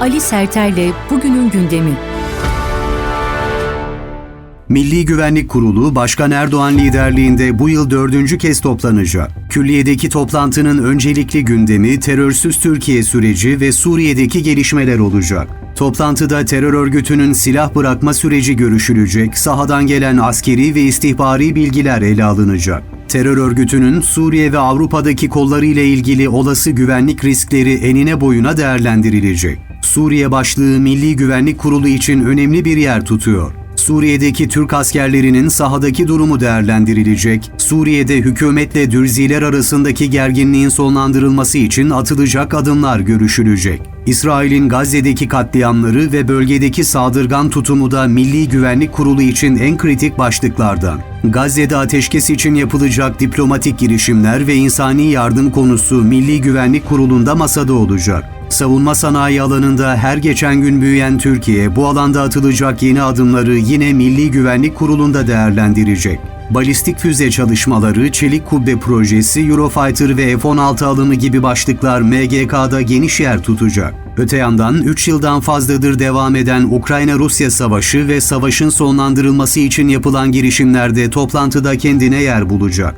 Ali Serter'le bugünün gündemi. Milli Güvenlik Kurulu Başkan Erdoğan liderliğinde bu yıl dördüncü kez toplanacak. Külliyedeki toplantının öncelikli gündemi terörsüz Türkiye süreci ve Suriye'deki gelişmeler olacak. Toplantıda terör örgütünün silah bırakma süreci görüşülecek, sahadan gelen askeri ve istihbari bilgiler ele alınacak. Terör örgütünün Suriye ve Avrupa'daki kolları ile ilgili olası güvenlik riskleri enine boyuna değerlendirilecek. Suriye başlığı Milli Güvenlik Kurulu için önemli bir yer tutuyor. Suriye'deki Türk askerlerinin sahadaki durumu değerlendirilecek, Suriye'de hükümetle dürziler arasındaki gerginliğin sonlandırılması için atılacak adımlar görüşülecek. İsrail'in Gazze'deki katliamları ve bölgedeki saldırgan tutumu da Milli Güvenlik Kurulu için en kritik başlıklardan. Gazze'de ateşkes için yapılacak diplomatik girişimler ve insani yardım konusu Milli Güvenlik Kurulu'nda masada olacak. Savunma sanayi alanında her geçen gün büyüyen Türkiye bu alanda atılacak yeni adımları yine Milli Güvenlik Kurulu'nda değerlendirecek. Balistik füze çalışmaları, çelik kubbe projesi, Eurofighter ve F-16 alımı gibi başlıklar MGK'da geniş yer tutacak. Öte yandan 3 yıldan fazladır devam eden Ukrayna-Rusya savaşı ve savaşın sonlandırılması için yapılan girişimlerde toplantıda kendine yer bulacak.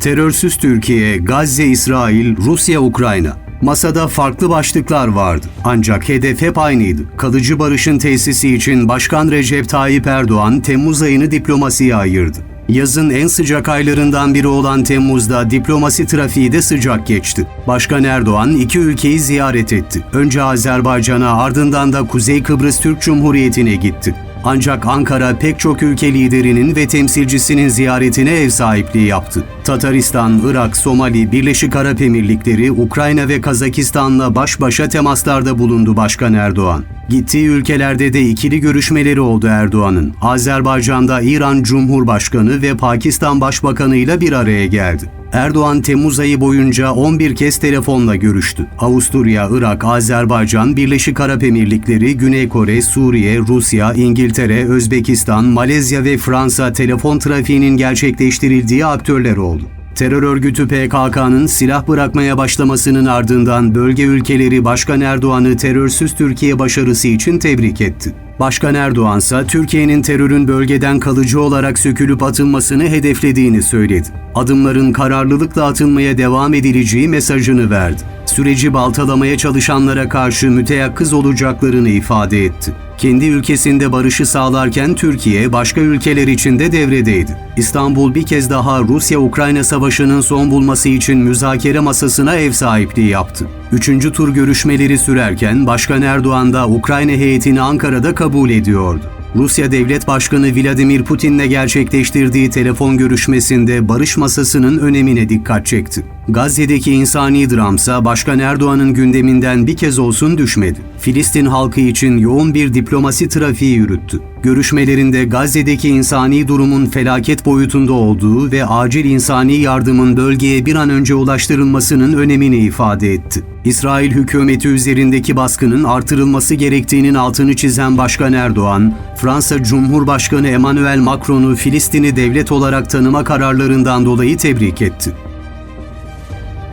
Terörsüz Türkiye, Gazze, İsrail, Rusya, Ukrayna. Masada farklı başlıklar vardı. Ancak hedef hep aynıydı. Kalıcı barışın tesisi için Başkan Recep Tayyip Erdoğan Temmuz ayını diplomasiye ayırdı. Yazın en sıcak aylarından biri olan Temmuz'da diplomasi trafiği de sıcak geçti. Başkan Erdoğan iki ülkeyi ziyaret etti. Önce Azerbaycan'a ardından da Kuzey Kıbrıs Türk Cumhuriyeti'ne gitti. Ancak Ankara pek çok ülke liderinin ve temsilcisinin ziyaretine ev sahipliği yaptı. Tataristan, Irak, Somali, Birleşik Arap Emirlikleri, Ukrayna ve Kazakistan'la baş başa temaslarda bulundu Başkan Erdoğan. Gittiği ülkelerde de ikili görüşmeleri oldu Erdoğan'ın. Azerbaycan'da İran Cumhurbaşkanı ve Pakistan Başbakanı ile bir araya geldi. Erdoğan Temmuz ayı boyunca 11 kez telefonla görüştü. Avusturya, Irak, Azerbaycan, Birleşik Arap Emirlikleri, Güney Kore, Suriye, Rusya, İngiltere, Özbekistan, Malezya ve Fransa telefon trafiğinin gerçekleştirildiği aktörler oldu. Terör örgütü PKK'nın silah bırakmaya başlamasının ardından bölge ülkeleri Başkan Erdoğan'ı terörsüz Türkiye başarısı için tebrik etti. Başkan Erdoğan ise Türkiye'nin terörün bölgeden kalıcı olarak sökülüp atılmasını hedeflediğini söyledi. Adımların kararlılıkla atılmaya devam edileceği mesajını verdi. Süreci baltalamaya çalışanlara karşı müteyakkız olacaklarını ifade etti. Kendi ülkesinde barışı sağlarken Türkiye başka ülkeler için de devredeydi. İstanbul bir kez daha Rusya-Ukrayna savaşının son bulması için müzakere masasına ev sahipliği yaptı. Üçüncü tur görüşmeleri sürerken Başkan Erdoğan da Ukrayna heyetini Ankara'da kabul ediyordu. Rusya Devlet Başkanı Vladimir Putin'le gerçekleştirdiği telefon görüşmesinde barış masasının önemine dikkat çekti. Gazze'deki insani dramsa Başkan Erdoğan'ın gündeminden bir kez olsun düşmedi. Filistin halkı için yoğun bir diplomasi trafiği yürüttü. Görüşmelerinde Gazze'deki insani durumun felaket boyutunda olduğu ve acil insani yardımın bölgeye bir an önce ulaştırılmasının önemini ifade etti. İsrail hükümeti üzerindeki baskının artırılması gerektiğinin altını çizen Başkan Erdoğan, Fransa Cumhurbaşkanı Emmanuel Macron'u Filistin'i devlet olarak tanıma kararlarından dolayı tebrik etti.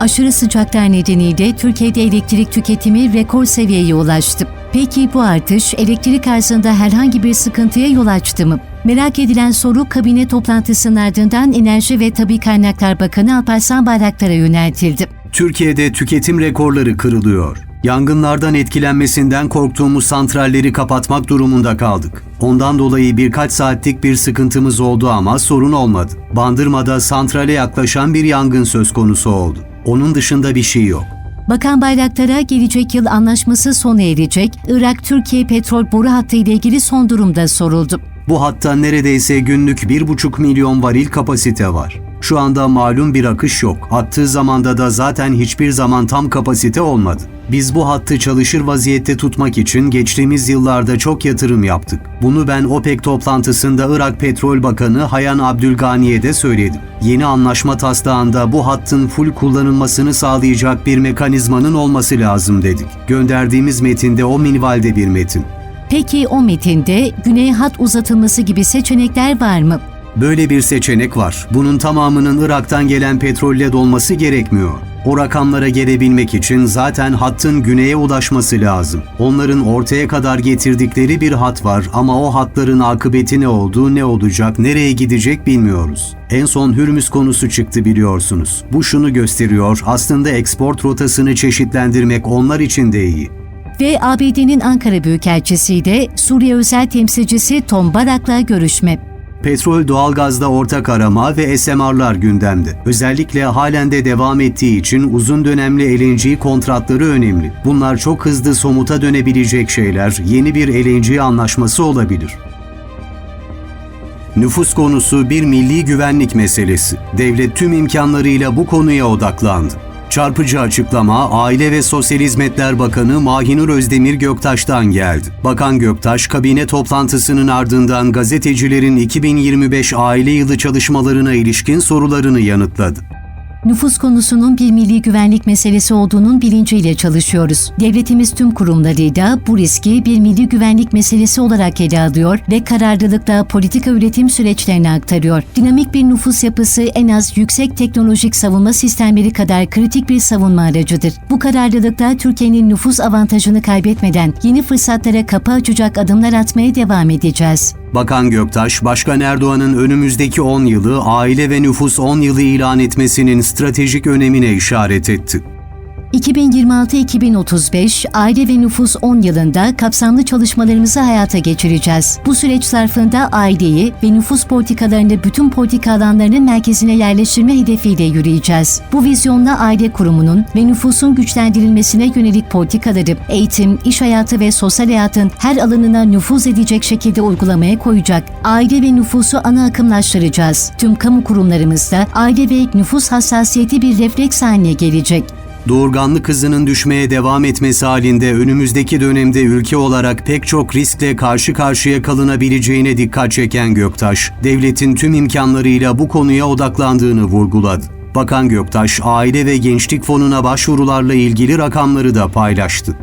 Aşırı sıcaklar nedeniyle Türkiye'de elektrik tüketimi rekor seviyeye ulaştı. Peki bu artış elektrik arzında herhangi bir sıkıntıya yol açtı mı? Merak edilen soru kabine toplantısının ardından Enerji ve Tabi Kaynaklar Bakanı Alparslan Bayraktar'a yöneltildi. Türkiye'de tüketim rekorları kırılıyor. Yangınlardan etkilenmesinden korktuğumuz santralleri kapatmak durumunda kaldık. Ondan dolayı birkaç saatlik bir sıkıntımız oldu ama sorun olmadı. Bandırma'da santrale yaklaşan bir yangın söz konusu oldu. Onun dışında bir şey yok. Bakan Bayraktar'a gelecek yıl anlaşması sona erecek Irak-Türkiye petrol boru hattı ile ilgili son durumda soruldu. Bu hatta neredeyse günlük 1,5 milyon varil kapasite var. Şu anda malum bir akış yok. Attığı zamanda da zaten hiçbir zaman tam kapasite olmadı. Biz bu hattı çalışır vaziyette tutmak için geçtiğimiz yıllarda çok yatırım yaptık. Bunu ben OPEC toplantısında Irak Petrol Bakanı Hayan Abdülgani'ye de söyledim. Yeni anlaşma taslağında bu hattın full kullanılmasını sağlayacak bir mekanizmanın olması lazım dedik. Gönderdiğimiz metinde o minvalde bir metin. Peki o metinde güney hat uzatılması gibi seçenekler var mı? Böyle bir seçenek var. Bunun tamamının Irak'tan gelen petrolle dolması gerekmiyor. O rakamlara gelebilmek için zaten hattın güneye ulaşması lazım. Onların ortaya kadar getirdikleri bir hat var ama o hatların akıbeti ne olduğu, ne olacak, nereye gidecek bilmiyoruz. En son Hürmüz konusu çıktı biliyorsunuz. Bu şunu gösteriyor, aslında export rotasını çeşitlendirmek onlar için de iyi. Ve ABD'nin Ankara Büyükelçisi de Suriye özel temsilcisi Tom Barak'la görüşme. Petrol doğalgazda ortak arama ve SMR'lar gündemde. Özellikle halen de devam ettiği için uzun dönemli LNG kontratları önemli. Bunlar çok hızlı somuta dönebilecek şeyler, yeni bir LNG anlaşması olabilir. Nüfus konusu bir milli güvenlik meselesi. Devlet tüm imkanlarıyla bu konuya odaklandı. Çarpıcı açıklama Aile ve Sosyal Hizmetler Bakanı Mahinur Özdemir Göktaş'tan geldi. Bakan Göktaş, kabine toplantısının ardından gazetecilerin 2025 aile yılı çalışmalarına ilişkin sorularını yanıtladı. Nüfus konusunun bir milli güvenlik meselesi olduğunun bilinciyle çalışıyoruz. Devletimiz tüm kurumlarıyla bu riski bir milli güvenlik meselesi olarak ele alıyor ve kararlılıkla politika üretim süreçlerine aktarıyor. Dinamik bir nüfus yapısı en az yüksek teknolojik savunma sistemleri kadar kritik bir savunma aracıdır. Bu kararlılıkla Türkiye'nin nüfus avantajını kaybetmeden yeni fırsatlara kapı açacak adımlar atmaya devam edeceğiz. Bakan Göktaş, Başkan Erdoğan'ın önümüzdeki 10 yılı aile ve nüfus 10 yılı ilan etmesinin stratejik önemine işaret etti. 2026-2035 aile ve nüfus 10 yılında kapsamlı çalışmalarımızı hayata geçireceğiz. Bu süreç zarfında aileyi ve nüfus politikalarını bütün politika alanlarının merkezine yerleştirme hedefiyle yürüyeceğiz. Bu vizyonla aile kurumunun ve nüfusun güçlendirilmesine yönelik politikaları eğitim, iş hayatı ve sosyal hayatın her alanına nüfuz edecek şekilde uygulamaya koyacak. Aile ve nüfusu ana akımlaştıracağız. Tüm kamu kurumlarımızda aile ve nüfus hassasiyeti bir refleks haline gelecek. Doğurganlık hızının düşmeye devam etmesi halinde önümüzdeki dönemde ülke olarak pek çok riskle karşı karşıya kalınabileceğine dikkat çeken Göktaş, devletin tüm imkanlarıyla bu konuya odaklandığını vurguladı. Bakan Göktaş, Aile ve Gençlik Fonu'na başvurularla ilgili rakamları da paylaştı.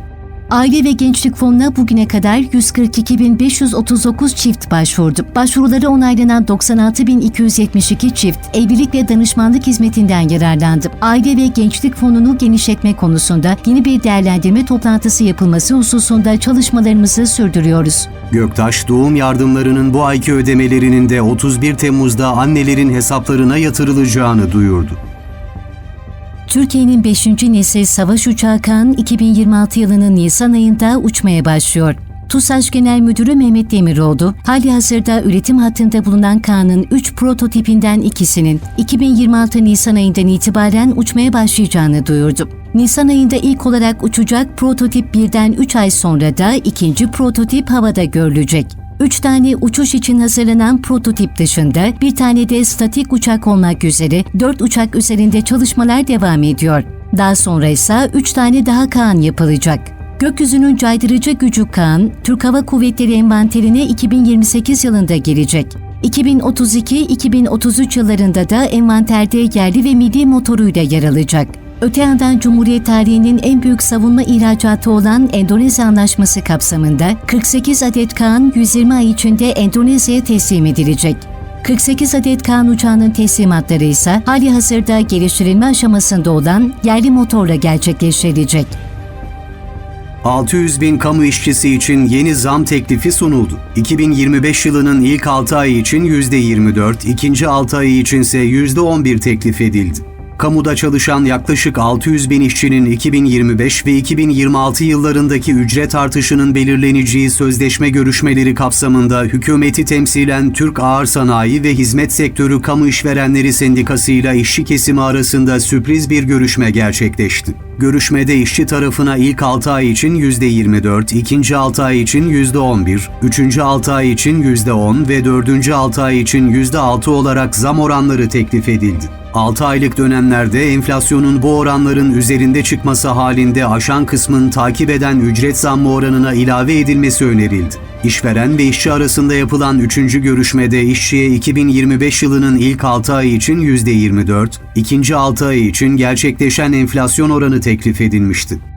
Aile ve Gençlik Fonu'na bugüne kadar 142.539 çift başvurdu. Başvuruları onaylanan 96.272 çift evlilik ve danışmanlık hizmetinden yararlandı. Aile ve Gençlik Fonu'nu genişletme konusunda yeni bir değerlendirme toplantısı yapılması hususunda çalışmalarımızı sürdürüyoruz. Göktaş, doğum yardımlarının bu ayki ödemelerinin de 31 Temmuz'da annelerin hesaplarına yatırılacağını duyurdu. Türkiye'nin 5. nesil savaş uçağı Kaan 2026 yılının Nisan ayında uçmaya başlıyor. TUSAŞ Genel Müdürü Mehmet Demiroğlu, hali hazırda üretim hattında bulunan Kaan'ın 3 prototipinden ikisinin 2026 Nisan ayından itibaren uçmaya başlayacağını duyurdu. Nisan ayında ilk olarak uçacak prototip birden 3 ay sonra da ikinci prototip havada görülecek. 3 tane uçuş için hazırlanan prototip dışında bir tane de statik uçak olmak üzere 4 uçak üzerinde çalışmalar devam ediyor. Daha sonra ise 3 tane daha Kaan yapılacak. Gökyüzünün caydırıcı gücü Kaan, Türk Hava Kuvvetleri envanterine 2028 yılında girecek. 2032-2033 yıllarında da envanterde yerli ve milli motoruyla yer alacak. Öte yandan Cumhuriyet tarihinin en büyük savunma ihracatı olan Endonezya Anlaşması kapsamında 48 adet Kaan 120 ay içinde Endonezya'ya teslim edilecek. 48 adet Kaan uçağının teslimatları ise hali hazırda geliştirilme aşamasında olan yerli motorla gerçekleştirilecek. 600 bin kamu işçisi için yeni zam teklifi sunuldu. 2025 yılının ilk 6 ayı için %24, ikinci 6 ayı içinse %11 teklif edildi. Kamuda çalışan yaklaşık 600 bin işçinin 2025 ve 2026 yıllarındaki ücret artışının belirleneceği sözleşme görüşmeleri kapsamında hükümeti temsilen Türk Ağır Sanayi ve Hizmet Sektörü Kamu İşverenleri Sendikası ile işçi kesimi arasında sürpriz bir görüşme gerçekleşti. Görüşmede işçi tarafına ilk 6 ay için %24, ikinci 6 ay için %11, üçüncü 6 ay için %10 ve dördüncü 6 ay için %6 olarak zam oranları teklif edildi. 6 aylık dönemlerde enflasyonun bu oranların üzerinde çıkması halinde aşan kısmın takip eden ücret zammı oranına ilave edilmesi önerildi. İşveren ve işçi arasında yapılan 3. görüşmede işçiye 2025 yılının ilk 6 ayı için %24, ikinci 6 ay için gerçekleşen enflasyon oranı teklif edilmişti.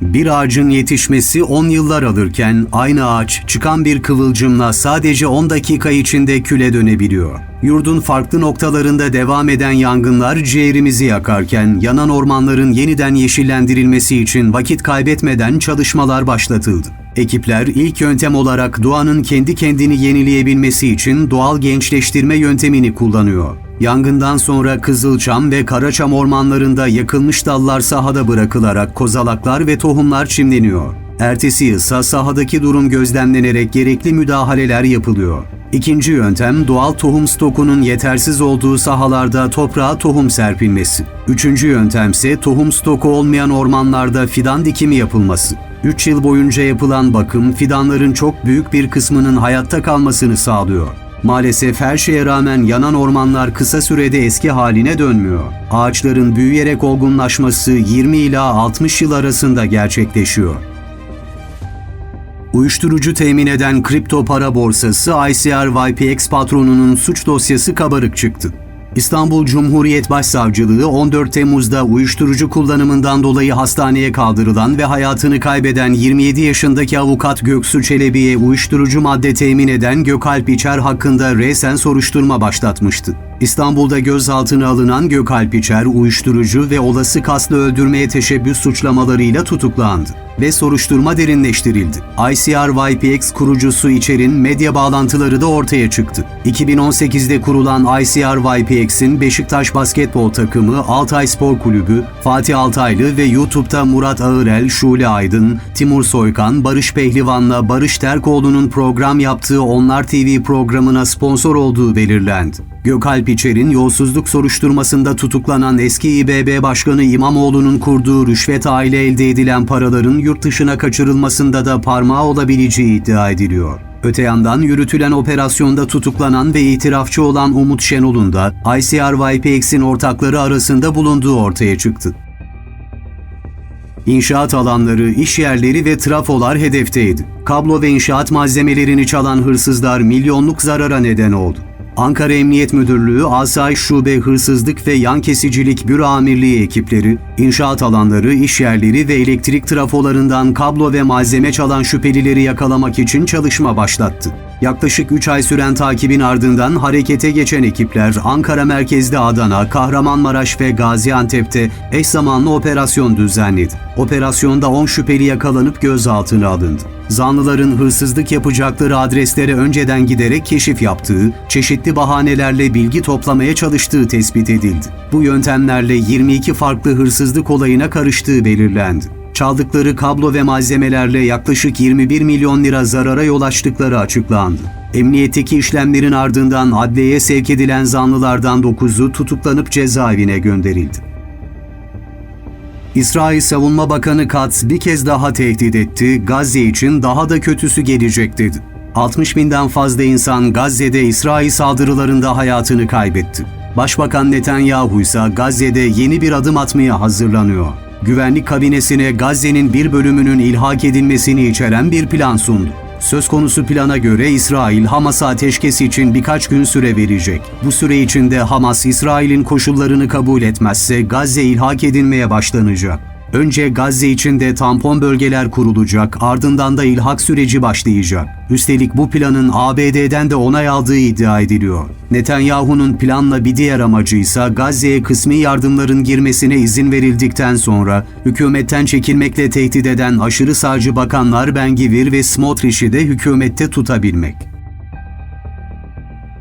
Bir ağacın yetişmesi 10 yıllar alırken aynı ağaç çıkan bir kıvılcımla sadece 10 dakika içinde küle dönebiliyor. Yurdun farklı noktalarında devam eden yangınlar ciğerimizi yakarken yanan ormanların yeniden yeşillendirilmesi için vakit kaybetmeden çalışmalar başlatıldı. Ekipler ilk yöntem olarak doğanın kendi kendini yenileyebilmesi için doğal gençleştirme yöntemini kullanıyor. Yangından sonra Kızılçam ve Karaçam ormanlarında yakılmış dallar sahada bırakılarak kozalaklar ve tohumlar çimleniyor. Ertesi ise sahadaki durum gözlemlenerek gerekli müdahaleler yapılıyor. İkinci yöntem doğal tohum stokunun yetersiz olduğu sahalarda toprağa tohum serpilmesi. Üçüncü yöntemse tohum stoku olmayan ormanlarda fidan dikimi yapılması. 3 yıl boyunca yapılan bakım fidanların çok büyük bir kısmının hayatta kalmasını sağlıyor. Maalesef her şeye rağmen yanan ormanlar kısa sürede eski haline dönmüyor. Ağaçların büyüyerek olgunlaşması 20 ila 60 yıl arasında gerçekleşiyor. Uyuşturucu temin eden kripto para borsası ICR YPX patronunun suç dosyası kabarık çıktı. İstanbul Cumhuriyet Başsavcılığı 14 Temmuz'da uyuşturucu kullanımından dolayı hastaneye kaldırılan ve hayatını kaybeden 27 yaşındaki avukat Göksu Çelebi'ye uyuşturucu madde temin eden Gökalp İçer hakkında resen soruşturma başlatmıştı. İstanbul'da gözaltına alınan Gökalp İçer, uyuşturucu ve olası kaslı öldürmeye teşebbüs suçlamalarıyla tutuklandı ve soruşturma derinleştirildi. ICR YPX kurucusu İçer'in medya bağlantıları da ortaya çıktı. 2018'de kurulan ICR YPX'in Beşiktaş basketbol takımı Altay Spor Kulübü, Fatih Altaylı ve YouTube'da Murat Ağırel, Şule Aydın, Timur Soykan, Barış Pehlivan'la Barış Terkoğlu'nun program yaptığı Onlar TV programına sponsor olduğu belirlendi. Gökalp İçer'in yolsuzluk soruşturmasında tutuklanan eski İBB Başkanı İmamoğlu'nun kurduğu rüşvet aile elde edilen paraların yurt dışına kaçırılmasında da parmağı olabileceği iddia ediliyor. Öte yandan yürütülen operasyonda tutuklanan ve itirafçı olan Umut Şenol'un da ICR YPX'in ortakları arasında bulunduğu ortaya çıktı. İnşaat alanları, iş yerleri ve trafolar hedefteydi. Kablo ve inşaat malzemelerini çalan hırsızlar milyonluk zarara neden oldu. Ankara Emniyet Müdürlüğü, Asayiş Şube Hırsızlık ve Yan Kesicilik Büro Amirliği ekipleri, inşaat alanları, iş yerleri ve elektrik trafolarından kablo ve malzeme çalan şüphelileri yakalamak için çalışma başlattı. Yaklaşık 3 ay süren takibin ardından harekete geçen ekipler Ankara merkezli Adana, Kahramanmaraş ve Gaziantep'te eş zamanlı operasyon düzenledi. Operasyonda 10 şüpheli yakalanıp gözaltına alındı. Zanlıların hırsızlık yapacakları adreslere önceden giderek keşif yaptığı, çeşitli bahanelerle bilgi toplamaya çalıştığı tespit edildi. Bu yöntemlerle 22 farklı hırsızlık olayına karıştığı belirlendi. Çaldıkları kablo ve malzemelerle yaklaşık 21 milyon lira zarara yol açtıkları açıklandı. Emniyetteki işlemlerin ardından adliyeye sevk edilen zanlılardan 9'u tutuklanıp cezaevine gönderildi. İsrail Savunma Bakanı Katz bir kez daha tehdit etti, Gazze için daha da kötüsü gelecek dedi. 60 binden fazla insan Gazze'de İsrail saldırılarında hayatını kaybetti. Başbakan Netanyahu ise Gazze'de yeni bir adım atmaya hazırlanıyor. Güvenlik kabinesine Gazze'nin bir bölümünün ilhak edilmesini içeren bir plan sundu. Söz konusu plana göre İsrail Hamas'a ateşkes için birkaç gün süre verecek. Bu süre içinde Hamas İsrail'in koşullarını kabul etmezse Gazze ilhak edilmeye başlanacak. Önce Gazze içinde tampon bölgeler kurulacak, ardından da ilhak süreci başlayacak. Üstelik bu planın ABD'den de onay aldığı iddia ediliyor. Netanyahu'nun planla bir diğer amacı ise Gazze'ye kısmi yardımların girmesine izin verildikten sonra hükümetten çekilmekle tehdit eden aşırı sağcı bakanlar Ben Gvir ve Smotrich'i de hükümette tutabilmek.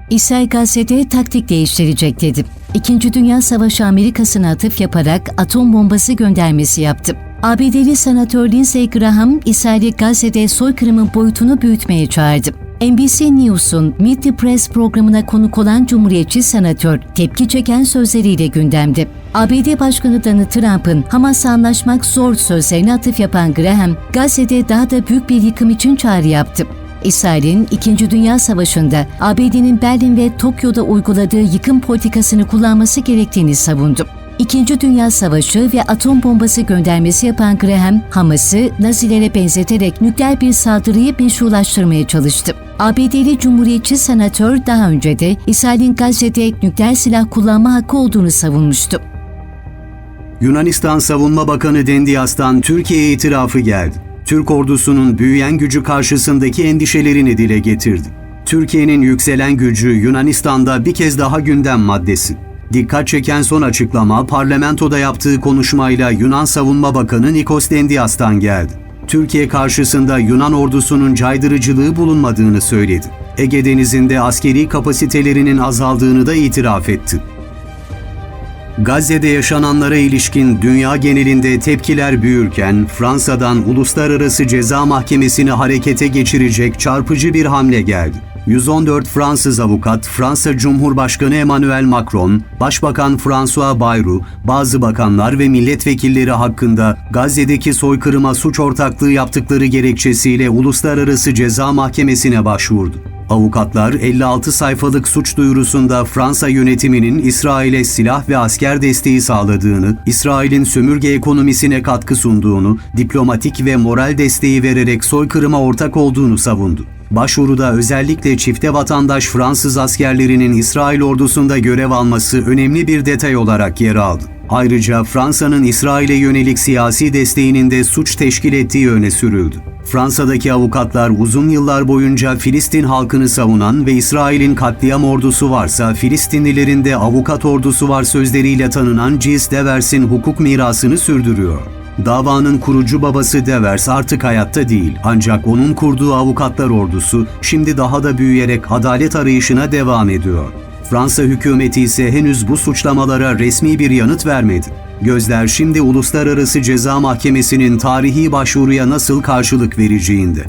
İsrail Gazze'de taktik değiştirecek dedi. İkinci Dünya Savaşı Amerika'sına atıf yaparak atom bombası göndermesi yaptı. ABD'li senatör Lindsey Graham, İsrail'i Gazze'de soykırımın boyutunu büyütmeye çağırdı. NBC News'un Meet the Press programına konuk olan Cumhuriyetçi senatör tepki çeken sözleriyle gündemde. ABD Başkanı Donald Trump'ın Hamas'la anlaşmak zor sözlerine atıf yapan Graham, Gazze'de daha da büyük bir yıkım için çağrı yaptı. İsrail'in İkinci Dünya Savaşı'nda ABD'nin Berlin ve Tokyo'da uyguladığı yıkım politikasını kullanması gerektiğini savundu. İkinci Dünya Savaşı ve atom bombası göndermesi yapan Graham, Hamas'ı Nazilere benzeterek nükleer bir saldırıyı meşrulaştırmaya çalıştı. ABD'li Cumhuriyetçi senatör daha önce de İsrail'in Gazze'de nükleer silah kullanma hakkı olduğunu savunmuştu. Yunanistan Savunma Bakanı Dendias'tan Türkiye itirafı geldi. Türk ordusunun büyüyen gücü karşısındaki endişelerini dile getirdi. Türkiye'nin yükselen gücü Yunanistan'da bir kez daha gündem maddesi. Dikkat çeken son açıklama parlamentoda yaptığı konuşmayla Yunan Savunma Bakanı Nikos Dendias'tan geldi. Türkiye karşısında Yunan ordusunun caydırıcılığı bulunmadığını söyledi. Ege Denizi'nde askeri kapasitelerinin azaldığını da itiraf etti. Gazze'de yaşananlara ilişkin dünya genelinde tepkiler büyürken Fransa'dan Uluslararası Ceza Mahkemesi'ni harekete geçirecek çarpıcı bir hamle geldi. 114 Fransız avukat, Fransa Cumhurbaşkanı Emmanuel Macron, Başbakan François Bayrou, bazı bakanlar ve milletvekilleri hakkında Gazze'deki soykırıma suç ortaklığı yaptıkları gerekçesiyle Uluslararası Ceza Mahkemesi'ne başvurdu. Avukatlar 56 sayfalık suç duyurusunda Fransa yönetiminin İsrail'e silah ve asker desteği sağladığını, İsrail'in sömürge ekonomisine katkı sunduğunu, diplomatik ve moral desteği vererek soykırıma ortak olduğunu savundu. Başvuruda özellikle çifte vatandaş Fransız askerlerinin İsrail ordusunda görev alması önemli bir detay olarak yer aldı. Ayrıca Fransa'nın İsrail'e yönelik siyasi desteğinin de suç teşkil ettiği öne sürüldü. Fransa'daki avukatlar uzun yıllar boyunca Filistin halkını savunan ve İsrail'in katliam ordusu varsa Filistinlilerin de avukat ordusu var sözleriyle tanınan Gilles Devers'in hukuk mirasını sürdürüyor. Davanın kurucu babası Devers artık hayatta değil ancak onun kurduğu avukatlar ordusu şimdi daha da büyüyerek adalet arayışına devam ediyor. Fransa hükümeti ise henüz bu suçlamalara resmi bir yanıt vermedi. Gözler şimdi Uluslararası Ceza Mahkemesi'nin tarihi başvuruya nasıl karşılık vereceğinde.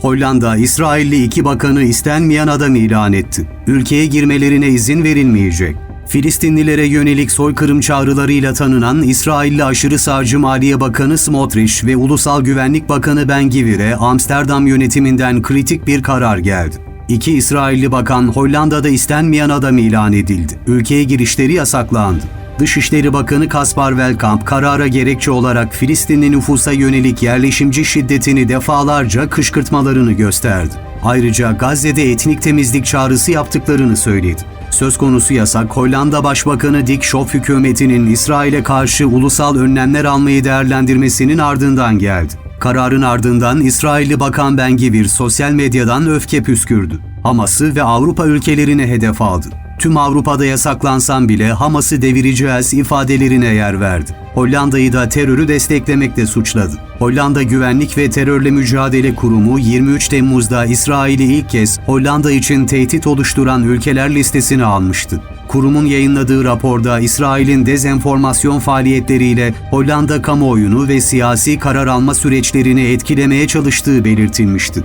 Hollanda, İsrailli iki bakanı istenmeyen adam ilan etti. Ülkeye girmelerine izin verilmeyecek. Filistinlilere yönelik soykırım çağrılarıyla tanınan İsrailli aşırı sağcı Maliye Bakanı Smotrich ve Ulusal Güvenlik Bakanı Ben Gvir'e Amsterdam yönetiminden kritik bir karar geldi. İki İsrailli bakan Hollanda'da istenmeyen adam ilan edildi. Ülkeye girişleri yasaklandı. Dışişleri Bakanı Kaspar Welkamp karara gerekçe olarak Filistinli nüfusa yönelik yerleşimci şiddetini defalarca kışkırtmalarını gösterdi. Ayrıca Gazze'de etnik temizlik çağrısı yaptıklarını söyledi. Söz konusu yasak Hollanda Başbakanı Dick Schoof hükümetinin İsrail'e karşı ulusal önlemler almayı değerlendirmesinin ardından geldi. Kararın ardından İsrailli Bakan Ben Gvir sosyal medyadan öfke püskürdü. Hamas'ı ve Avrupa ülkelerine hedef aldı. Tüm Avrupa'da yasaklansam bile Hamas'ı devireceğiz ifadelerine yer verdi. Hollanda'yı da terörü desteklemekle suçladı. Hollanda Güvenlik ve Terörle Mücadele Kurumu 23 Temmuz'da İsrail'i ilk kez Hollanda için tehdit oluşturan ülkeler listesine almıştı. Kurumun yayınladığı raporda İsrail'in dezenformasyon faaliyetleriyle Hollanda kamuoyunu ve siyasi karar alma süreçlerini etkilemeye çalıştığı belirtilmişti.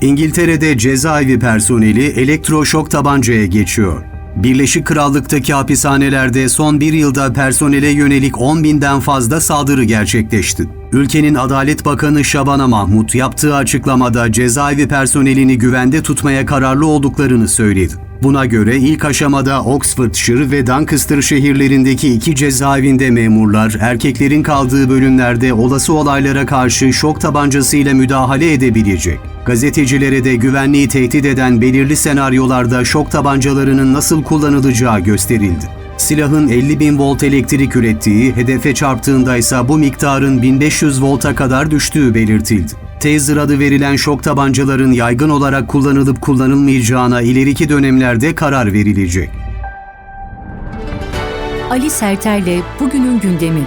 İngiltere'de cezaevi personeli elektroşok tabancaya geçiyor. Birleşik Krallık'taki hapishanelerde son bir yılda personele yönelik 10 binden fazla saldırı gerçekleşti. Ülkenin Adalet Bakanı Şabana Mahmut yaptığı açıklamada cezaevi personelini güvende tutmaya kararlı olduklarını söyledi. Buna göre ilk aşamada Oxfordshire ve Doncaster şehirlerindeki iki cezaevinde memurlar erkeklerin kaldığı bölümlerde olası olaylara karşı şok tabancasıyla müdahale edebilecek. Gazetecilere de güvenliği tehdit eden belirli senaryolarda şok tabancalarının nasıl kullanılacağı gösterildi. Silahın 50 bin volt elektrik ürettiği, hedefe çarptığında ise bu miktarın 1500 volta kadar düştüğü belirtildi. Taser adı verilen şok tabancaların yaygın olarak kullanılıp kullanılmayacağına ileriki dönemlerde karar verilecek. Ali Serter'le bugünün gündemi.